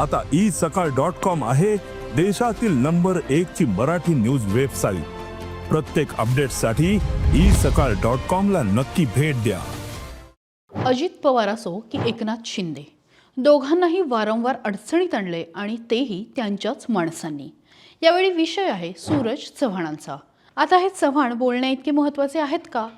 आता ई सकाळ dot com आहे देशातील नंबर एक ची मराठी न्यूज वेबसाईट. प्रत्येक अपडेटसाठी ई सकाळ डॉट कॉम ला नक्की भेट द्या. अजित पवार असो की एकनाथ शिंदे दोघांनाही वारंवार अडचणीत आणले आणि तेही त्यांच्याच माणसांनी. यावेळी विषय आहे सूरज चव्हाणांचा. आता हे चव्हाण बोलण्या इतके महत्त्वाचे आहेत का?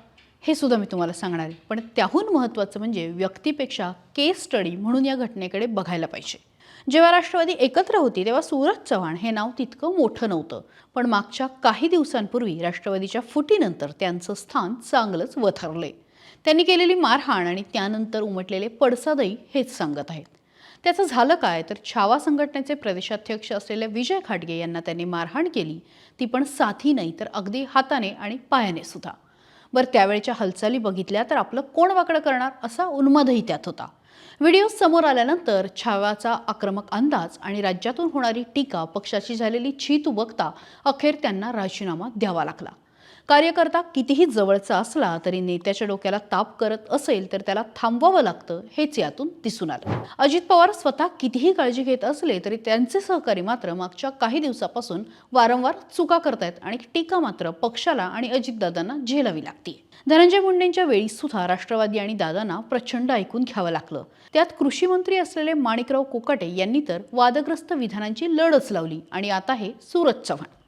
हे सुद्धा मी तुम्हाला सांगणार आहे. पण त्याहून महत्त्वाचं म्हणजे व्यक्तीपेक्षा केस स्टडी म्हणून या घटनेकडे बघायला पाहिजे. जेव्हा राष्ट्रवादी एकत्र होती तेव्हा सूरज चव्हाण हे नाव तितकं मोठं नव्हतं. पण मागच्या काही दिवसांपूर्वी राष्ट्रवादीच्या फुटीनंतर त्यांचं स्थान चांगलंच वथरले त्यांनी केलेली मारहाण आणि त्यानंतर उमटलेले पडसादही हेच सांगत आहेत. त्याचं झालं काय? तर छावा संघटनेचे प्रदेशाध्यक्ष असलेल्या विजय खाटगे यांना त्यांनी मारहाण केली. ती पण साथी नाही तर अगदी हाताने आणि पायाने सुद्धा. बरं त्यावेळच्या हालचाली बघितल्या तर आपलं कोण वाकडं करणार? असा उन्मादही त्यात होता. व्हिडिओ समोर आल्यानंतर छाव्याचा आक्रमक अंदाज आणि राज्यातून होणारी टीका पक्षाची झालेली छीतू बघता अखेर त्यांना राजीनामा द्यावा लागला. कार्यकर्ता कितीही जवळचा असला तरी नेत्याच्या डोक्याला ताप करत असेल तर त्याला थांबवावं लागतं हेच यातून दिसून आलं. अजित पवार स्वतः कितीही काळजी घेत असले तरी त्यांचे सहकारी मात्र मागच्या काही दिवसापासून वारंवार चुका करतायत आणि टीका मात्र पक्षाला आणि अजितदादांना झेलावी लागते. धनंजय मुंडेंच्या वेळी सुद्धा राष्ट्रवादी आणि दादांना प्रचंड ऐकून घ्यावं लागलं. त्यात कृषी मंत्री असलेले माणिकराव कोकाटे यांनी तर वादग्रस्त विधानांची लढच लावली आणि आता हे सूरज चव्हाण.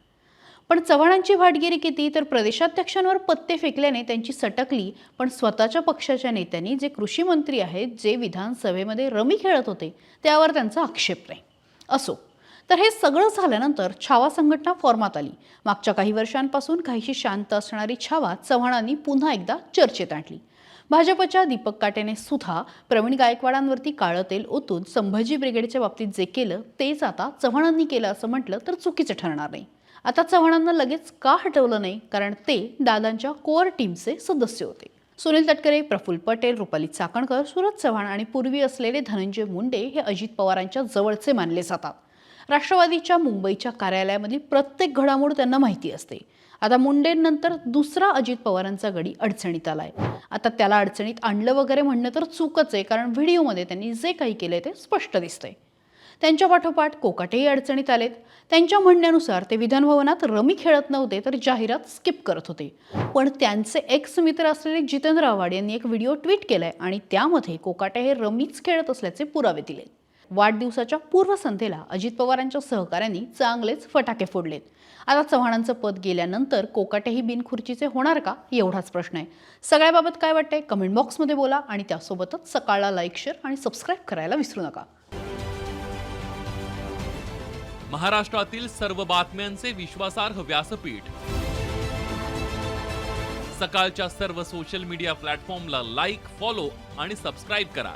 पण चव्हाणांची भाटगिरी किती तर प्रदेशाध्यक्षांवर पत्ते फेकल्याने त्यांची सटकली. पण स्वतःच्या पक्षाच्या नेत्यांनी जे कृषी मंत्री आहेत जे विधानसभेमध्ये रमी खेळत होते त्यावर त्यांचा आक्षेप नाही. असो. तर हे सगळं झाल्यानंतर छावा संघटना फॉर्मात आली. मागच्या काही वर्षांपासून काहीशी शांत असणारी छावा चव्हाणांनी पुन्हा एकदा चर्चेत आणली. भाजपच्या दीपक काटेने सुद्धा प्रवीण गायकवाडांवरती काळं तेल ओतून संभाजी ब्रिगेडच्या बाबतीत जे केलं तेच आता चव्हाणांनी केलं असं म्हटलं तर चुकीचं ठरणार नाही. आता चव्हाणांना लगेच का हटवलं नाही? कारण ते दादांच्या कोअर टीमचे सदस्य होते. सुनील तटकरे प्रफुल्ल पटेल रुपाली चाकणकर सुरज चव्हाण आणि पूर्वी असलेले धनंजय मुंडे हे अजित पवारांच्या जवळचे मानले जातात. राष्ट्रवादीच्या मुंबईच्या कार्यालयामधील प्रत्येक घडामोड त्यांना माहिती असते. आता मुंडेंनंतर दुसरा अजित पवारांचा गडी अडचणीत आलाय. आता त्याला अडचणीत आणलं वगैरे म्हणणं तर चूकच आहे कारण व्हिडिओमध्ये त्यांनी जे काही केलंय ते स्पष्ट दिसतंय. त्यांच्या पाठोपाठ कोकाटेही अडचणीत आलेत. त्यांच्या म्हणण्यानुसार ते विधानभवनात रमी खेळत नव्हते तर जाहिरात स्किप करत होते. पण त्यांचे एक्स मित्र असलेले जितेंद्र आव्हाड यांनी एक व्हिडिओ ट्विट केलाय आणि त्यामध्ये कोकाटे हे रमीच खेळत असल्याचे पुरावे दिले वाढदिवसाच्या पूर्वसंध्येला अजित पवारांच्या सहकाऱ्यांनी चांगलेच फटाके फोडलेत. आता चव्हाणांचं पद गेल्यानंतर कोकाटेही बिनखुर्चीचे होणार का? एवढाच प्रश्न आहे. सगळ्याबाबत काय वाटतंय? कमेंट बॉक्समध्ये बोला आणि त्यासोबतच सकाळला लाईक शेअर आणि सबस्क्राईब करायला विसरू नका. महाराष्ट्रातील सर्व बातम्यांचे विश्वासार्ह व्यासपीठ. सकाळच्या सर्व सोशल मीडिया प्लॅटफॉर्मला लाईक फॉलो आणि सबस्क्राईब करा.